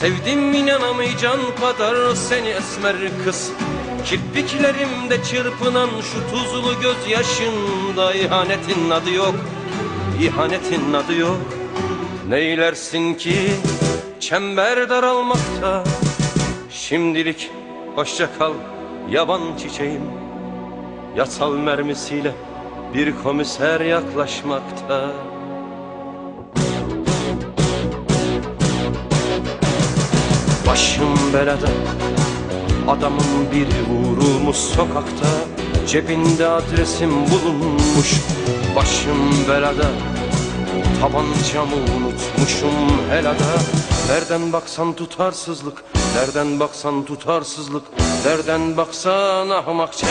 Sevdim inanamayacağın kadar seni esmer kız. Kirpiklerimde çırpınan şu tuzlu gözyaşında ihanetin adı yok. İhanetin adı yok. Neylersin ki çember daralmakta? Şimdilik hoşça kal yaban çiçeğim. Yasal mermisiyle bir komiser yaklaşmakta Başım belada Adamın biri vurulmuş sokakta. Cebinde adresim bulunmuş Başım belada. Tabancamı unutmuşum helada. Nereden baksan tutarsızlık Nereden baksan tutarsızlık Nereden baksan ahmakça